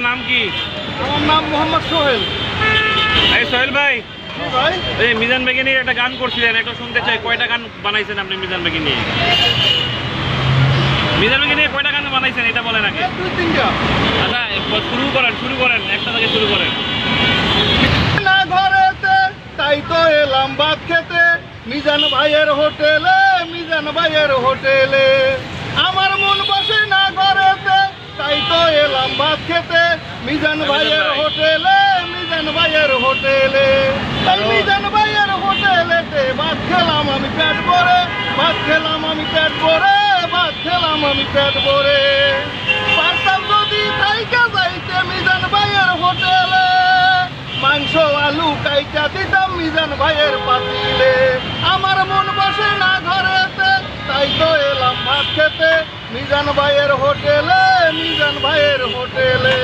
আপনার নাম কি? আমার নাম মোহাম্মদ সোহেল। এই সোহেল ভাই ভাই। এই মিজান বেগে নিয়ে একটা গান করছিলেন একটু শুনতে চাই কয়টা গান বানাইছেন আপনি মিজান বেগে নিয়ে মিজান বেগে নিয়ে কয়টা গান বানাইছেন এটা বলেন আগে। আচ্ছা শুরু করেন শুরু করেন একটা থেকে শুরু করেন। ঘরেতে তাই তো এলাম ভাত খেতে। মিজান ভাইয়ের হোটেলে মিজান ভাইয়ের হোটেলে। ভাত খেতে মিজান ভাইয়ের হোটেলে মিজান ভাইয়ের হোটেলে। মিজান ভাইয়ের হোটেলেতে ভাত খেলাম আমি পেট ভরে ভাত খেলাম আমি পেট ভরে ভাত খেলাম আমি পেট ভরে। পারতাম যদি থাইকা যাইতে মিজান ভাইয়ের হোটেলে মাংস আলু কাইটা দিতাম মিজান ভাইয়ের পাতিলে। আমার মন বসে না ঘরেতে তাই তো এলাম ভাত খেতে। মিজান ভাইয়ের হোটেলে হোটেলে